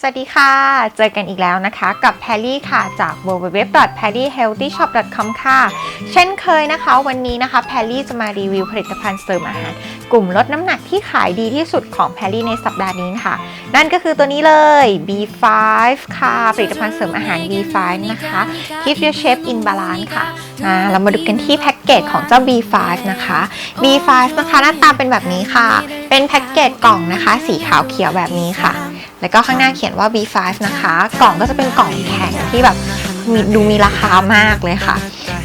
สวัสดีค่ะ เจอกันอีกแล้วนะคะกับแพรรี่ค่ะจาก www.parryhealthyshop.com ค่ะ เช่นเคยนะคะ วันนี้นะคะแพรรี่จะมารีวิวผลิตภัณฑ์เสริมอาหาร กลุ่มลดน้ำหนักที่ขายดีที่สุดของแพรรี่ในสัปดาห์นี้ค่ะ นั่นก็คือตัวนี้เลย B5 ค่ะ ผลิตภัณฑ์เสริมอาหาร B5 นะคะ Keep your shape in balance ค่ะอ่าเรามาดูกันที่แพ็กเกจของเจ้า B5 นะคะ B5 นะคะหน้าตาเป็นแบบนี้ค่ะ เป็นแพ็กเกจกล่องนะคะ สีขาวเขียวแบบนี้ค่ะ แล้วก็ข้างหน้าเขียนว่า B5 นะคะ กล่องก็จะเป็นกล่องแข็งที่แบบมีดูมีราคามากเลยค่ะ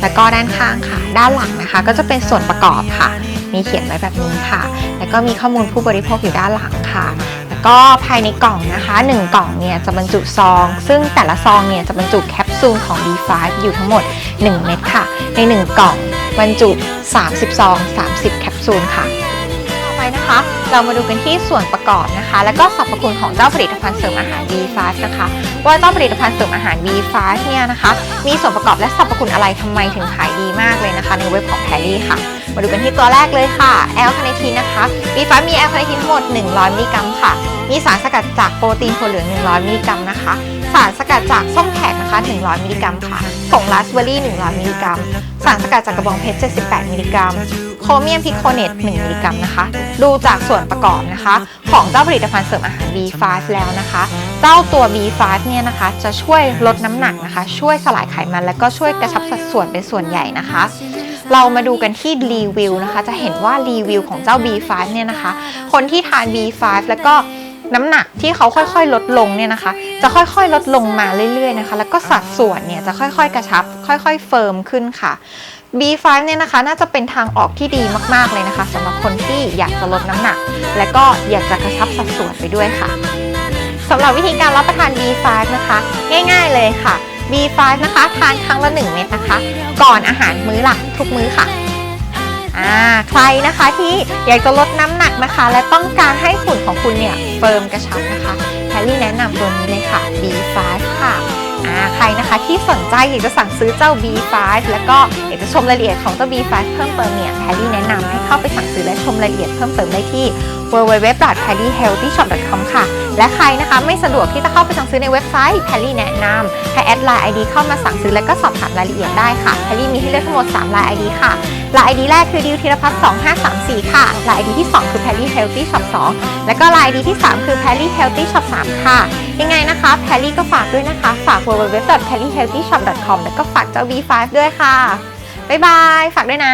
แล้วก็ด้านข้างค่ะ ด้านหลังนะคะ ก็จะเป็นส่วนประกอบค่ะ มีเขียนไว้แบบนี้ค่ะ แล้วก็มีข้อมูลผู้บริโภคอยู่ด้านหลังค่ะ แล้วก็ภายในกล่องนะคะ 1 กล่องเนี่ยจะบรรจุซอง ซึ่งแต่ละซองเนี่ยจะบรรจุแคปซูลของ B5 อยู่ทั้งหมด 1 เม็ดค่ะ ใน 1 กล่องบรรจุ 30 ซอง 30 แคปซูลค่ะ ต่อไปนะคะ เรามาดูกันที่ส่วนประกอบนะคะ แล้วก็สรรพคุณของเจ้าผลิตภัณฑ์เสริมอาหาร B5 นะคะ ว่าเจ้าผลิตภัณฑ์เสริมอาหาร B5 เนี่ยนะคะ มีส่วนประกอบและสรรพคุณอะไรทำไมถึงขายดีมากเลยนะคะ ในเว็บของแพรรี่ค่ะ มาดูกันที่ตัวแรกเลยค่ะแอลคาเนทีนนะคะ B5 มีแอลคาเนทีนทั้งหมด 100 มิลลิกรัมค่ะ มีสารสกัดจากโปรตีนถั่วเหลือง 100 มิลลิกรัมนะคะ สารสกัดจากส้มแขกนะคะ 100 มิลลิกรัมค่ะผงราสเบอร์รี่ 100 มิลลิกรัม สารสกัดจากกระบองเพชร 78 มิลลิกรัม โคเมียมพิโคเนต 1 มิลลิกรัมนะคะ ดูจากส่วนประกอบนะคะ ของเจ้าผลิตภัณฑ์เสริมอาหาร B5 แล้วนะคะ เจ้าตัว B5 เนี่ยนะคะ จะช่วยลดน้ำหนักนะคะ ช่วยสลายไขมันและก็ช่วยกระชับสัดส่วนเป็นส่วนใหญ่นะคะเรามาดูกันที่รีวิวนะคะ จะเห็นว่ารีวิวของเจ้า B5 เนี่ยนะคะ คนที่ทาน B5 แล้วก็ น้ำหนักที่เขาค่อยๆ ลดลงเนี่ยนะคะ จะค่อยๆ ลดลงมาเรื่อยๆนะคะ แล้วก็สัดส่วนเนี่ยจะค่อยๆ กระชับ ค่อยๆ เฟิร์มขึ้นค่ะ B5 เนี่ยนะคะ น่าจะเป็นทางออกที่ดีมากๆเลยนะคะสำหรับคนที่อยากจะลดน้ำหนัก และก็อยากจะกระชับสัดส่วนไปด้วยค่ะสำหรับวิธีการรับประทาน B5 นะคะ ง่ายๆเลยค่ะ B5 นะคะทานครั้งละ 1 เม็ดนะคะ ก่อนอาหารมื้อหลักทุกมื้อค่ะอ่าใครนะคะที่อยากจะลดน้ำหนัก นะคะ และต้องการให้หุ่นของคุณเนี่ยเฟิร์มกระชับนะคะแพรรี่แนะนำตัวนี้เลยค่ะ B5 ค่ะ ใครนะคะที่สนใจอยากจะสั่งซื้อเจ้า B5 แล้วก็อยากจะชมรายละเอียดของเจ้า B5 เพิ่มเติมเนี่ยแพรรี่แนะนำให้เข้าไปสั่งซื้อและชมรายละเอียดเพิ่มเติมได้ที่ www.parryhealthyshop.com ค่ะ และใครนะคะไม่สะดวกที่จะเข้าไปสั่งซื้อในเว็บไซต์แพรรี่แนะนำให้แอดไลน์ ID เข้ามาสั่งซื้อและก็สอบถามรายละเอียดได้ค่ะแพรรี่มีให้เลือกทั้งหมด3ไลน์ ID ค่ะไลน์ ID แรกคือดิวธีรพัฒน์2534 ค่ะไลน์ ID ที่ 2 คือ Perry Healthy Shop 2 แล้วก็ไลน์ ID ที่ 3 คือ Perry Healthy Shop 3 ค่ะ ยังไงนะคะ Perry ก็ฝากด้วยนะคะ ฝาก www.parryhealthyshop.com แล้วก็ฝากเจ้า V5 ด้วยค่ะ บ๊ายบาย ฝากด้วยนะ